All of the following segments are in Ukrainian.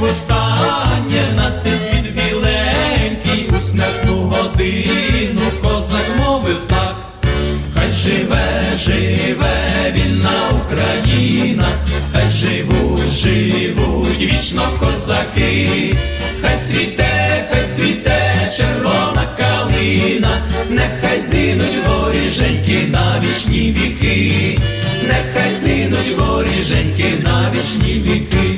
востаннє на цей світ біленький, у смертну годину козак мовив так. Хай живе, живе вільна Україна, хай живуть, живуть вічно козаки, хай цвіте, хай цвіте червона калина, нехай згинуть воріженьки на вічні віки, нехай згинуть воріженьки на вічні віки.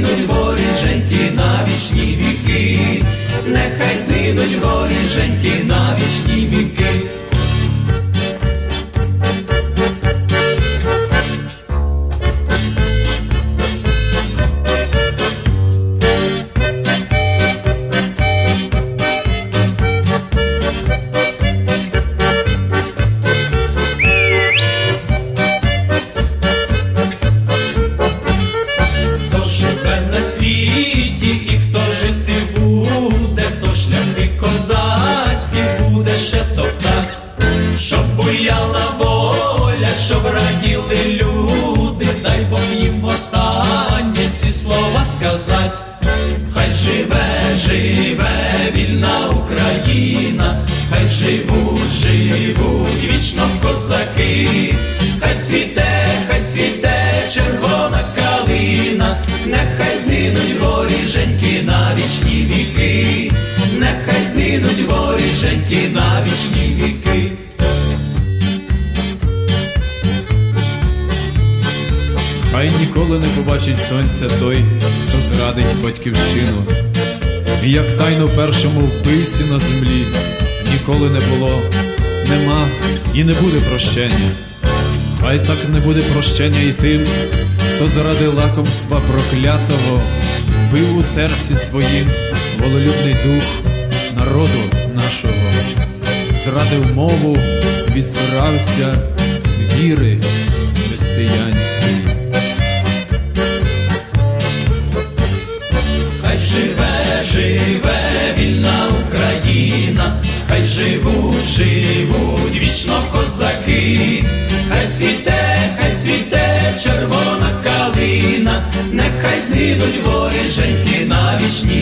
нехай козацькі буде ще топтать, щоб буяла воля, щоб раділи люди, дай Бог їм останнє ці слова сказать. Хай живе, живе вільна Україна, хай живуть, живуть вічно козаки, хай цвіте, хай цвіте червона калина, нехай згинуть воріженьки на вічні віки, нехай згинуть воріженьки на вічні віки. Хай ніколи не побачить сонця той, хто зрадить батьківщину. І як тайно першому вбивці на землі ніколи не було, нема і не буде прощення. Хай так не буде прощення і тим, хто заради лакомства проклятого вбив у серці своїм волелюбний дух народу нашого, зрадив мову, відзирався віри християнської. Хай живе, живе вільна Україна, хай живуть, живуть вічно козаки, хай цвіте, хай цвіте червона калина, нехай згинуть воріженьки на вічні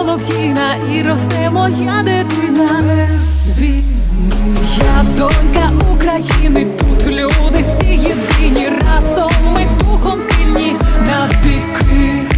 солов'їна і росте моя дитина. Я донька України, тут люди всі єдині, разом ми духом сильні навіки. Українка,